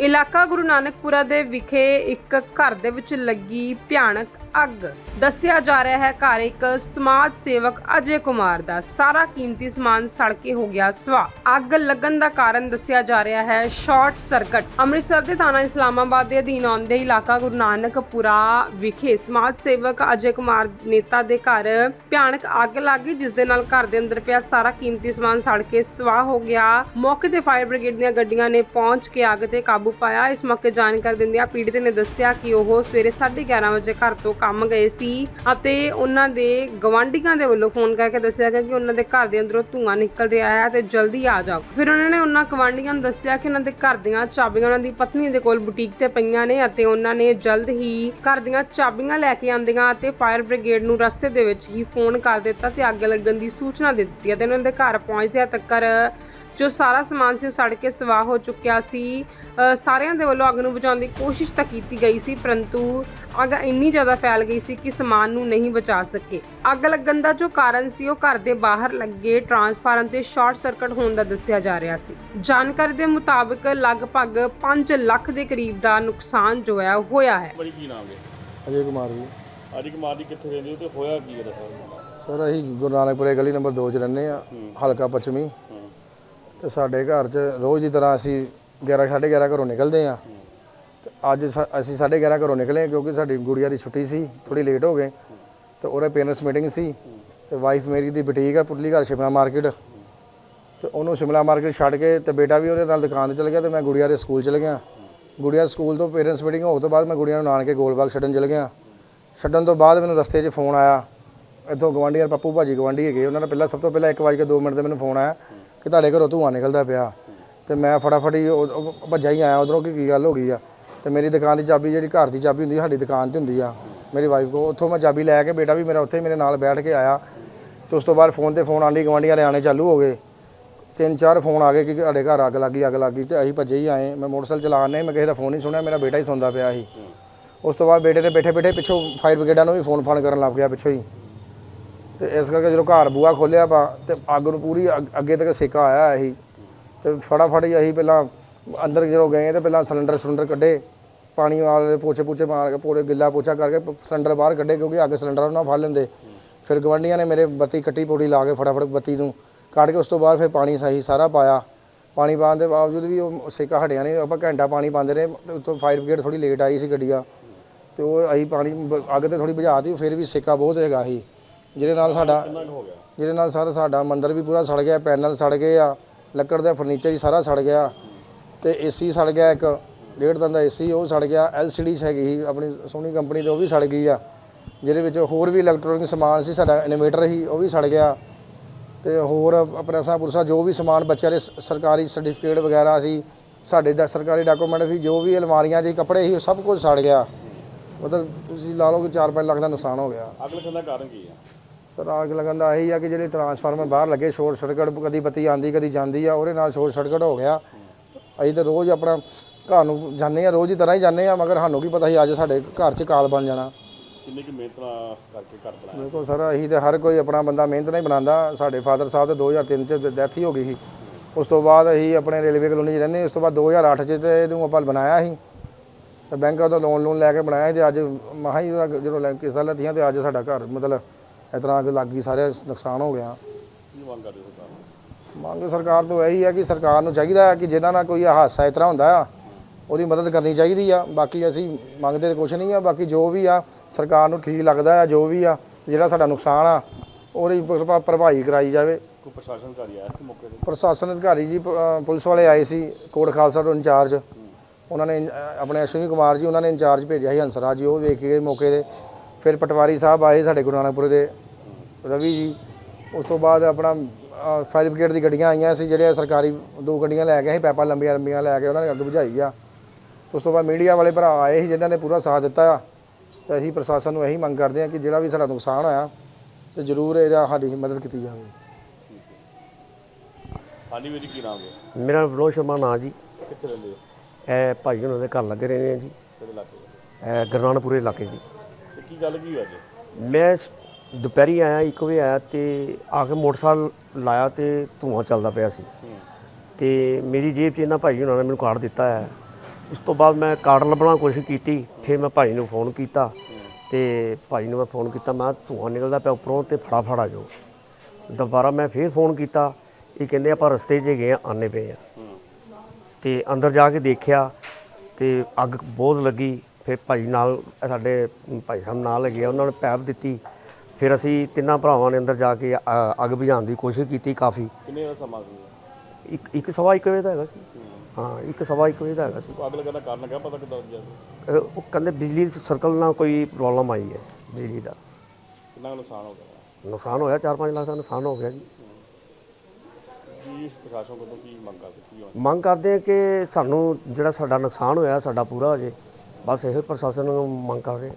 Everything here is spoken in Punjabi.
ਇਲਾਕਾ ਗੁਰੂ ਨਾਨਕਪੁਰਾ ਦੇ ਵਿਖੇ ਇੱਕ ਘਰ ਦੇ ਵਿੱਚ ਲੱਗੀ ਭਿਆਨਕ ਅੱਗ। ਦੱਸਿਆ ਜਾ ਰਿਹਾ ਹੈ, ਘਰ ਇੱਕ ਸਮਾਜ ਸੇਵਕ ਅਜੇ ਕੁਮਾਰ ਦਾ। ਸਾਰਾ ਕੀਮਤੀ ਸਮਾਨ ਸੜ ਕੇ ਹੋ ਗਿਆ ਸਵਾ ਅੱਗ ਲੱਗਣ ਦਾ ਕਾਰਨ ਦੱਸਿਆ ਜਾ ਰਿਹਾ ਹੈ, ਸ਼ਾਰਟ ਸਰਕਟ। ਅੰਮ੍ਰਿਤਸਰ ਦੇ ਥਾਣਾ ਇਸਲਾਮਾਬਾਦ ਦੇ ਅਧੀਨ ਆਉਂਦੇ ਇਲਾਕਾ ਗੁਰੂ ਨਾਨਕਪੁਰਾ ਵਿਖੇ ਸਮਾਜ ਸੇਵਕ ਅਜੇ ਕੁਮਾਰ ਨੇਤਾ ਦੇ ਘਰ ਭਿਆਨਕ ਅੱਗ ਲੱਗ ਗਈ, ਜਿਸ ਦੇ ਨਾਲ ਘਰ ਦੇ ਅੰਦਰ ਪਿਆ ਸਾਰਾ ਕੀਮਤੀ ਸਮਾਨ ਸੜ ਕੇ ਸਵਾਹ ਹੋ ਗਿਆ। ਮੌਕੇ ਤੇ ਫਾਇਰ ਬ੍ਰਿਗੇਡ ਦੀਆਂ ਗੱਡੀਆਂ ਨੇ ਪਹੁੰਚ ਕੇ ਅੱਗ ਤੇ ਕਾਬੂ ਪਾਇਆ। ਇਸ ਮੌਕੇ ਜਾਣਕਾਰੀ ਦਿੰਦਿਆਂ ਪੀੜਤ ਨੇ ਦੱਸਿਆ ਕਿ ਉਹ ਸਵੇਰੇ 11:30 ਵਜੇ ਘਰ ਤੋਂ ਕੰਮ ਗਏ ਸੀ ਅਤੇ ਉਹਨਾਂ ਦੇ ਗਵਾਂਢੀਆਂ ਦੇ ਵੱਲੋਂ ਫੋਨ ਕਰਕੇ ਦੱਸਿਆ ਗਿਆ ਕਿ ਉਹਨਾਂ ਦੇ ਘਰ ਦੇ ਅੰਦਰੋਂ ਧੂੰਆਂ ਨਿਕਲ ਰਿਹਾ ਹੈ ਤੇ ਜਲਦੀ ਆ ਜਾਓ। ਫਿਰ ਉਹਨਾਂ ਨੇ ਉਹਨਾਂ ਗਵਾਂਢੀਆਂ ਨੂੰ ਦੱਸਿਆ ਕਿ ਉਹਨਾਂ ਦੇ ਘਰ ਦੀਆਂ ਚਾਬੀਆਂ ਉਹਨਾਂ ਦੀ ਪਤਨੀ ਦੇ ਕੋਲ ਬੁਟੀਕ ਤੇ ਪਈਆਂ ਨੇ ਅਤੇ ਉਹਨਾਂ ਨੇ ਜਲਦ ਹੀ ਘਰ ਦੀਆਂ ਚਾਬੀਆਂ ਲੈ ਕੇ ਆਂਦੀਆਂ ਅਤੇ ਫਾਇਰ ਬ੍ਰਿਗੇਡ ਨੂੰ ਰਸਤੇ ਦੇ ਵਿੱਚ ਹੀ ਫੋਨ ਕਰ ਦਿੱਤਾ ਤੇ ਅੱਗ ਲੱਗਣ ਦੀ ਸੂਚਨਾ ਦੇ ਦਿੱਤੀ ਅਤੇ ਉਹਨਾਂ ਦੇ ਘਰ ਪਹੁੰਚਦਿਆਂ ਤੱਕ ਜੋ ਸਾਰਾ ਸਮਾਨ ਸੀ ਉਹ ਸੜ ਕੇ ਸਵਾਹ ਹੋ ਚੁੱਕਿਆ ਸੀ। ਸਾਰਿਆਂ ਦੇ ਵੱਲੋਂ ਅੱਗ ਨੂੰ ਬੁਝਾਉਣ ਦੀ ਕੋਸ਼ਿਸ਼ ਤਾਂ ਕੀਤੀ ਗਈ ਸੀ ਪਰੰਤੂ ਅੱਗ ਇੰਨੀ ਜ਼ਿਆਦਾ ਫੈਲ ਗਈ ਸੀ ਕਿ ਸਮਾਨ ਨੂੰ ਨਹੀਂ ਬਚਾ ਸਕੇ। ਅੱਗ ਲੱਗਣ ਦਾ ਜੋ ਕਾਰਨ ਸੀ ਉਹ ਘਰ ਦੇ ਬਾਹਰ ਲੱਗੇ ਟਰਾਂਸਫਾਰਮ ਤੇ ਸ਼ਾਰਟ ਸਰਕਟ ਹੋਣ ਦਾ ਦੱਸਿਆ ਜਾ ਰਿਹਾ ਸੀ। ਜਾਣਕਾਰੀ ਦੇ ਮੁਤਾਬਕ ਲਗਭਗ 5 ਲੱਖ ਦੇ ਕਰੀਬ ਦਾ ਨੁਕਸਾਨ ਜੋ ਹੈ ਉਹ ਹੋਇਆ ਹੈ। ਬੜੀ ਕੀ ਨਾਮ ਹੈ ਅਜੇ ਕੁਮਾਰ ਜੀ। ਅੱਜ ਕੁਮਾਰ ਜੀ ਕਿੱਥੇ ਰਹਿੰਦੇ ਹੋ ਤੇ ਹੋਇਆ ਕੀ ਹੈ ਦੱਸੋ? ਸਰ ਅਸੀਂ ਗੁਰੂ ਨਾਨਕਪੁਰੇ ਗਲੀ ਨੰਬਰ 2 'ਚ ਰਹਿੰਦੇ ਆ ਹਲਕਾ ਪੱਛਮੀ। ਤੇ ਸਾਡੇ ਘਰ 'ਚ ਰੋਜ਼ ਦੀ ਤਰ੍ਹਾਂ ਅਸੀਂ 11 11:30 ਘਰੋਂ ਨਿਕਲਦੇ ਆ ਤੇ ਅੱਜ ਸਾ- ਅਸੀਂ 11:30 ਘਰੋਂ ਨਿਕਲੇ ਕਿਉਂਕਿ ਸਾਡੀ ਗੁੜੀਆ ਦੀ ਛੁੱਟੀ ਸੀ ਥੋੜੀ ਲੇਟ ਹੋ ਗਏ। ਤੇ ਉਹਦੇ ਪੇਰੈਂਟਸ ਮੀਟਿੰਗ ਸੀ। ਤੇ ਵਾਈਫ ਮੇਰੀ ਦੀ ਬੁਟੀਕ ਆ ਪੁੱਤਲੀ ਘਰ ਸ਼ਿਮਲਾ ਮਾਰਕੀਟ। ਤੇ ਉਹਨੂੰ ਸ਼ਿਮਲਾ ਮਾਰਕੀਟ ਛੱਡ ਕੇ ਤੇ ਬੇਟਾ ਵੀ ਉਹਦੇ ਨਾਲ ਦੁਕਾਨ ਤੇ ਚਲ ਗਿਆ ਤੇ ਮੈਂ ਗੁੜੀਆ ਦੇ ਸਕੂਲ ਚਲ ਗਿਆ। ਗੁੜੀਆ ਸਕੂਲ ਤੋਂ ਪੇਰੈਂਟਸ ਮੀਟਿੰਗ ਹੋਣ ਤੋਂ ਬਾਅਦ ਮੈਂ ਗੁੜੀਆ ਨੂੰ ਨਾਨਕੇ ਗੋਲਬਾਗ ਛੱਡਣ ਚਲ ਗਿਆ। ਛੱਡਣ ਤੋਂ ਬਾਅਦ ਮੈਨੂੰ ਰਸਤੇ 'ਚ ਫੋਨ ਆਇਆ। ਇੱਥੋਂ ਗਵਾਂਢੀਆਂ ਪੱਪੂ ਭਾਜੀ ਗਵਾਂਢੀ ਹੈਗੇ, ਉਹਨਾਂ ਨੇ ਪਹਿਲਾਂ ਸਭ ਤੋਂ ਪਹਿਲਾਂ 1 ਵਜੇ 2 ਮਿੰਟ ਤੇ ਮੈਨੂੰ ਫੋਨ ਆਇਆ। ਕਿ ਤੁਹਾਡੇ ਘਰੋਂ ਧੂੰਆਂ ਨਿਕਲਦਾ ਪਿਆ। ਤੇ ਮੈਂ ਫਟਾਫਟ ਹੀ ਉਹ- ਉਹ ਭੱਜਾ ਹੀ ਆਇਆ ਉਧਰੋਂ ਕਿ ਕੀ ਗੱਲ ਹੋ ਗਈ ਆ। ਤੇ ਮੇਰੀ ਦੁਕਾਨ ਦੀ ਚਾਬੀ ਜਿਹੜੀ ਘਰ ਦੀ ਚਾਬੀ ਹੁੰਦੀ ਸਾਡੀ ਦੁਕਾਨ ਤੇ ਹੁੰਦੀ ਆ। ਮੇਰੀ ਵਾਈਫ ਕੋ ਉੱਥੋਂ ਮੈਂ ਚਾਬੀ ਲੈ ਕੇ ਬੇਟਾ ਵੀ ਮੇਰਾ ਉੱਥੇ ਹੀ ਮੇਰੇ ਨਾਲ ਬੈਠ ਕੇ ਆਇਆ। ਤੇ ਉਸ ਤੋਂ ਬਾਅਦ ਫੋਨ ਤੇ ਫੋਨ ਆਂਢੀ ਗਵਾਂਢੀਆਂ ਦੇ ਆਣੇ ਚਾਲੂ ਹੋ ਗਏ। ਤਿੰਨ ਚਾਰ ਫੋਨ ਆ ਗਏ ਕਿ ਸਾਡੇ ਘਰ ਅੱਗ ਲੱਗੀ ਅੱਗ ਲੱਗੀ ਤੇ ਅਸੀਂ ਭੱਜੇ ਹੀ ਆਏ। ਮੈਂ ਮੋਟਰਸਾਈਕਲ ਚਲਾਉਣ ਨਹੀਂ, ਮੈਂ ਕਿਸੇ ਦਾ ਫੋਨ ਨਹੀਂ ਸੁਣਿਆ, ਮੇਰਾ ਬੇਟਾ ਹੀ ਸੌਂਦਾ ਪਿਆ ਸੀ। ਉਸ ਤੋਂ ਬਾਅਦ ਬੇਟੇ ਨੇ ਬੈਠੇ ਬੈਠੇ ਪਿੱਛੋਂ ਫਾਇਰ ਬ੍ਰਿਗੇਡਾਂ ਨੂੰ ਵੀ ਫੋਨ ਫਾਨ ਕਰਨ ਲੱਗ ਗਿਆ ਪਿੱਛੋਂ ਹੀ। ਤੇ ਇਸ ਕਰਕੇ ਜਦੋਂ ਘਰ ਬੂਆ ਖੋਲਿਆ ਆਪਾਂ ਤੇ ਅੱਗ ਨੂੰ ਪੂਰੀ ਅੱਗ- ਅੱਗੇ ਤੱਕ ਸੇਕਾ ਆਇਆ ਸੀ ਤੇ ਫਟਾਫਟ ਹੀ ਅਸੀਂ ਪਹਿਲਾਂ ਅੰਦਰ ਜਦੋਂ ਗਏ ਤੇ ਪਹਿਲਾਂ ਸਿਲੰਡਰ ਸਿਲੰਡਰ ਕੱਢੇ, ਪਾਣੀ ਵਾਲੇ ਪੋਚੇ ਪੋਚੇ ਮਾਰ ਕੇ ਪੂਰੇ ਗਿੱਲਾ ਪੋਚਾ ਕਰਕੇ ਪ- ਸਿਲੰਡਰ ਬਾਹਰ ਕੱਢੇ ਕਿਉਂਕਿ ਅੱਗ ਸਿਲੰਡਰ ਉਹਨਾਂ ਫੜ ਲੈਂਦੇ। ਫਿਰ ਗਵੰਡੀਆਂ ਨੇ ਮੇਰੇ ਬੱਤੀ ਕੱਟੀ ਪੌੜੀ ਲਾ ਕੇ ਫਟਾਫਟ ਬੱਤੀ ਨੂੰ ਕੱਢ ਕੇ ਉਸ ਤੋਂ ਬਾਅਦ ਫਿਰ ਪਾਣੀ ਸਹੀ ਸਾਰਾ ਪਾਇਆ। ਪਾਣੀ ਪਾਉਣ ਦੇ ਬਾਵਜੂਦ ਵੀ ਉਹ ਸੇਕਾ ਹਟਿਆ ਨਹੀਂ, ਆਪਾਂ ਘੰਟਾ ਪਾਣੀ ਪਾਉਂਦੇ ਰਹੇ, ਤੇ ਉੱਤੋਂ ਫਾਇਰ ਬ੍ਰਿਗੇਡ ਥੋੜੀ ਲੇਟ ਆਈ ਸੀ ਗੱਡੀਆਂ। ਤੇ ਉਹ ਅਸੀਂ ਪਾਣੀ ਬ- ਅੱਗ ਤੇ ਥੋੜੀ ਬੁਝਾਤੀ, ਫਿਰ ਵੀ ਸੇਕਾ ਬਹੁਤ ਹੈਗਾ ਸੀ। ਜਿਹਦੇ ਨਾਲ ਸਾਡਾ ਜਿਹਦੇ ਨਾਲ ਸਰ ਸਾਡਾ ਮੰਦਿਰ ਵੀ ਪੂਰਾ ਸੜ ਗਿਆ ਪੈਨਲ ਸੜ ਗਏ ਆ ਲੱਕੜ ਦਾ ਫਰਨੀਚਰ ਹੀ ਸਾਰਾ ਸੜ ਗਿਆ। ਤੇ ਏਸੀ ਸੜ ਗਿਆ ਇੱਕ ਡੇਢ ਟਨ ਦਾ ਏਸੀ ਉਹ ਸੜ ਗਿਆ ਐਲਸੀਡੀ ਹੈਗੀ ਸੀ ਆਪਣੀ ਸੋਨੀ ਕੰਪਨੀ ਦੀ ਉਹ ਵੀ ਸੜ ਗਈ ਆ। ਜਿਹਦੇ ਵਿੱਚ ਹੋਰ ਵੀ ਇਲੈਕਟ੍ਰੋਨਿਕ ਸਮਾਨ ਸੀ ਸਾਡਾ ਇਨਵੇਟਰ ਸੀ ਉਹ ਵੀ ਸੜ ਗਿਆ। ਤੇ ਹੋਰ ਪ੍ਰੈਸਾਂ ਪੁਰਸਾ ਜੋ ਵੀ ਸਮਾਨ ਬੱਚਿਆਂ ਦੇ ਸਰਕਾਰੀ ਸਰਟੀਫਿਕੇਟ ਵਗੈਰਾ ਸੀ ਸਾਡੇ ਦਾ ਸਰਕਾਰੀ ਡਾਕੂਮੈਂਟ ਸੀ ਜੋ ਵੀ ਅਲਮਾਰੀਆਂ 'ਚ ਕੱਪੜੇ ਸੀ ਉਹ ਸਭ ਕੁਝ ਸੜ ਗਿਆ। ਮਤਲਬ ਤੁਸੀਂ ਲਾ ਲਓ ਕਿ 4-5 ਲੱਖ ਦਾ ਨੁਕਸਾਨ ਹੋ ਗਿਆ। ਅੱਗ ਲੱਗਣ ਦਾ ਕਾਰਨ ਕੀ ਹੈ ਸਰ ਅੱਗ ਲੱਗਣ ਦਾ ਇਹੀ ਆ ਕਿ ਜਿਹੜੇ ਟਰਾਂਸਫਾਰਮਰ ਬਾਹਰ ਲੱਗੇ ਸ਼ੋਰਟ ਸਰਕਟ ਕਦੀ ਬੱਤੀ ਆਂਦੀ ਕਦੀ ਜਾਂਦੀ ਆ ਉਹਦੇ ਨਾਲ ਸ਼ੋਰਟ ਸਰਕਟ ਹੋ ਗਿਆ। ਅਸੀਂ ਤਾਂ ਰੋਜ਼ ਆਪਣਾ ਘਰ ਨੂੰ ਜਾਂਦੇ ਆ ਰੋਜ਼ ਦੀ ਤਰ੍ਹਾਂ ਹੀ ਜਾਂਦੇ ਆ ਮਗਰ ਸਾਨੂੰ ਕੀ ਪਤਾ ਸੀ ਅੱਜ ਸਾਡੇ ਘਰ 'ਚ ਕਾਲ ਬਣ ਜਾਣਾ। ਕਿੰਨੀ ਕਿ ਮਿਹਨਤ ਨਾਲ ਕਰਕੇ ਘਰ ਬਣਾਇਆ? ਦੇਖੋ ਸਰ ਅਸੀਂ ਤੇ ਹਰ ਕੋਈ ਆਪਣਾ ਬੰਦਾ ਮਿਹਨਤ ਨਾਲ ਹੀ ਬਣਾਉਂਦਾ। ਸਾਡੇ ਫਾਦਰ ਸਾਹਿਬ ਤੇ 2003 ਚ ਡੈਥ ਹੀ ਹੋ ਗਈ ਸੀ। ਉਸ ਤੋਂ ਬਾਅਦ ਅਸੀਂ ਆਪਣੇ ਰੇਲਵੇ ਕਲੋਨੀ 'ਚ ਰਹਿੰਦੇ ਉਸ ਤੋਂ ਬਾਅਦ 2008 ਚ ਤੇ ਇਹਨੂੰ ਆਪਾਂ ਬਣਾਇਆ ਸੀ। ਤੇ ਬੈਂਕਾਂ ਤੋਂ ਲੋਨ ਲੋਨ ਲੈ ਕੇ ਬਣਾਇਆ ਤੇ ਅੱਜ ਮਹਾਂ ਹੀ ਜਦੋਂ ਲੈ ਕਿਸ਼ਤਾਂ ਲੱਤੀਆਂ ਤੇ ਅੱਜ ਸਾਡਾ ਘਰ ਮਤਲਬ ਇਸ ਤਰ੍ਹਾਂ ਅੱਗ ਲੱਗ ਗਈ ਸਾਰੇ ਨੁਕਸਾਨ ਹੋ ਗਿਆ। ਕੀ ਮੰਗ ਕਰਦੇ ਹੋ ਸਰਕਾਰ? ਮੰਗ ਸਰਕਾਰ ਤੋਂ ਇਹੀ ਹੈ ਕਿ ਸਰਕਾਰ ਨੂੰ ਚਾਹੀਦਾ ਹੈ ਕਿ ਜਿਹਨਾਂ ਨਾਲ ਕੋਈ ਹਾਦਸਾ ਇਸ ਤਰ੍ਹਾਂ ਹੁੰਦਾ ਆ ਉਹਦੀ ਮਦਦ ਕਰਨੀ ਚਾਹੀਦੀ ਆ। ਬਾਕੀ ਅਸੀਂ ਮੰਗਦੇ ਤਾਂ ਕੁਛ ਨਹੀਂ ਆ ਬਾਕੀ ਜੋ ਵੀ ਆ ਸਰਕਾਰ ਨੂੰ ਠੀਕ ਲੱਗਦਾ ਆ ਜੋ ਵੀ ਆ ਜਿਹੜਾ ਸਾਡਾ ਨੁਕਸਾਨ ਆ ਉਹਦੀ ਭਰ- ਭਰਪਾਈ ਕਰਾਈ ਜਾਵੇ। ਕੋਈ ਪ੍ਰਸ਼ਾਸਨ ਅਧਿਕਾਰੀ ਆਇਆ ਸੀ ਮੌਕੇ ਤੇ? ਪ੍ਰਸ਼ਾਸਨ ਅਧਿਕਾਰੀ ਜੀ ਪ- ਅ, ਪੁਲਿਸ ਵਾਲੇ ਆਏ ਸੀ ਕੋਟ ਖਾਲਸਾ ਤੋਂ ਇੰਚਾਰਜ। ਉਹਨਾਂ ਨੇ ਅ, ਆਪਣੇ ਅਸ਼ਵਨੀ ਕੁਮਾਰ ਜੀ ਉਹਨਾਂ ਨੇ ਇੰਚਾਰਜ ਭੇਜਿਆ ਸੀ ਹੰਸਰਾਜ ਜੀ ਉਹ ਵੇਖ ਕੇ ਗਏ ਮੌਕੇ ਤੇ। ਫਿਰ ਪਟਵਾਰੀ ਸਾਹਿਬ ਆਏ ਸਾਡੇ ਗੁਰੂ ਨਾਨਕਪੁਰ ਦੇ ਰਵੀ ਜੀ। ਉਸ ਤੋਂ ਬਾਅਦ ਆਪਣਾ ਫਾਇਰ ਬ੍ਰਿਗੇਡ ਦੀ ਗੱਡੀਆਂ ਆਈਆਂ ਸੀ ਜਿਹੜੇ ਸਰਕਾਰੀ ਦੋ ਗੱਡੀਆਂ ਲੈ ਕੇ ਅਸੀਂ ਪੈਪਾਂ ਲੰਬੀਆਂ ਲੰਬੀਆਂ ਲੈ ਕੇ ਉਹਨਾਂ ਨੇ ਅੱਗ ਬੁਝਾਈ ਆ। ਉਸ ਤੋਂ ਬਾਅਦ ਮੀਡੀਆ ਵਾਲੇ ਭਰਾ ਆਏ ਸੀ ਜਿਨ੍ਹਾਂ ਨੇ ਪੂਰਾ ਸਾਥ ਦਿੱਤਾ ਆ। ਤੇ ਅਸੀਂ ਪ੍ਰਸ਼ਾਸਨ ਨੂੰ ਇਹੀ ਮੰਗ ਕਰਦੇ ਹਾਂ ਕਿ ਜਿਹੜਾ ਵੀ ਸਾਡਾ ਨੁਕਸਾਨ ਹੋਇਆ ਤੇ ਜ਼ਰੂਰ ਇਹਦਾ ਸਾਡੀ ਮਦਦ ਕੀਤੀ ਜਾਵੇ। ਹਾਂਜੀ ਵੀਰ ਜੀ ਕੀ ਨਾਮ ਹੈ? ਮੇਰਾ ਵਿਨੋਦ ਸ਼ਰਮਾ ਨਾਂ ਜੀ। ਕਿੱਥੇ ਰਹਿੰਦੇ ਹੋ? ਇਹ ਭਾਈ ਉਹਨਾਂ ਦੇ ਘਰ ਲੱਗੇ ਰਹੇ ਨੇ ਜੀ। ਕਿਹੜੇ ਇਲਾਕੇ? ਇਹ ਗੁਰਨਾਨਪੁਰੇ ਇਲਾਕੇ ਜੀ। ਕੀ ਗੱਲ ਕੀ ਹੋਈ ਅੱਜ? ਮੈਂ ਸ- ਦੁਪਹਿਰੀ ਆਇਆ ਇੱਕ ਵਜੇ ਆਇਆ ਤੇ ਆ ਕੇ ਮੋਟਰਸਾਈਕਲ ਲਾਇਆ ਤੇ ਧੂੰਆਂ ਚੱਲਦਾ ਪਿਆ ਸੀ। ਤੇ ਮੇਰੀ ਜੇਬ 'ਚ ਇਹਨਾਂ ਭਾਈ ਉਹਨਾਂ ਨੇ ਮੈਨੂੰ ਕਾਰਡ ਦਿੱਤਾ ਹੈ। ਉਸ ਤੋਂ ਬਾਅਦ ਮੈਂ ਕਾਰਡ ਲੱਭਣਾ ਕੋਸ਼ਿਸ਼ ਕੀਤੀ ਫਿਰ ਮੈਂ ਭਾਈ ਨੂੰ ਫੋਨ ਕੀਤਾ ਤੇ ਭਾਈ ਨੂੰ ਮੈਂ ਫੋਨ ਕੀਤਾ ਮੈਂ ਕਿਹਾ ਧੂੰਆਂ ਨਿਕਲਦਾ ਪਿਆ ਉੱਪਰੋਂ ਤੇ ਫਟਾਫਟ ਆ ਜਾਓ। ਦੁਬਾਰਾ ਮੈਂ ਫਿਰ ਫੋਨ ਕੀਤਾ ਇਹ ਕਹਿੰਦੇ ਆਪਾਂ ਰਸਤੇ 'ਚ ਗਏ ਆ ਆਨੇ ਪਏ ਆ। ਤੇ ਅੰਦਰ ਜਾ ਕੇ ਦੇਖਿਆ ਤੇ ਅੱਗ ਬਹੁਤ ਲੱਗੀ। ਫਿਰ ਭਾਈ ਨਾਲ ਸਾਡੇ ਭਾਈ ਸਾਹਿਬ ਨਾਲ ਲੱਗੇ ਉਹਨਾਂ ਨੇ ਪੈਪ ਦਿੱਤੀ। ਫਿਰ ਅਸੀਂ ਤਿੰਨਾਂ ਭਰਾਵਾਂ ਨੇ ਅੰਦਰ ਜਾ ਕੇ ਅ- ਅੱਗ ਬੁਝਾਉਣ ਦੀ ਕੋਸ਼ਿਸ਼ ਕੀਤੀ ਕਾਫੀ। ਕਿੰਨੇ ਦਾ ਸਮਾਂ ਸੀ? ਇੱਕ ਇੱਕ ਸਵਾ ਇੱਕ ਵਜੇ ਦਾ ਹੈਗਾ ਸੀ। ਹਾਂ ਇੱਕ ਸਵਾ ਇੱਕ ਵਜੇ ਦਾ ਹੈਗਾ ਸੀ। ਅੱਗ ਲੱਗਣ ਦਾ ਕਾਰਨ ਕਿਆ ਪਤਾ ਕਿਦਾਂ ਲੱਗਿਆ ਅ, ਉਹ ਕਹਿੰਦੇ ਬਿਜਲੀ ਸਰਕਲ ਨਾਲ ਕੋਈ ਪ੍ਰੋਬਲਮ ਆਈ ਹੈ ਬਿਜਲੀ ਦਾ। ਕਿੰਨਾ ਕੁ ਨੁਕਸਾਨ ਹੋ ਗਿਆ? ਨੁਕਸਾਨ ਹੋਇਆ 4-5 ਲੱਖ ਦਾ ਨੁਕਸਾਨ ਹੋ ਗਿਆ ਜੀ। ਕੀ ਪ੍ਰਸ਼ਾਸਨ ਕੋਲੋਂ ਕੀ ਮੰਗ ਕਰਦੇ ਕੀ ਹੋਣਾ? ਮੰਗ ਕਰਦੇ ਆ ਕਿ ਸਾਨੂੰ ਜਿਹੜਾ ਸਾਡਾ ਨੁਕਸਾਨ ਹੋਇਆ ਸਾਡਾ ਪੂਰਾ ਹੋ ਜੇ ਬਸ ਇਹੋ ਹੀ ਪ੍ਰਸ਼ਾਸਨ ਨੂੰ ਮੰਗ ਕਰ ਰਹੇ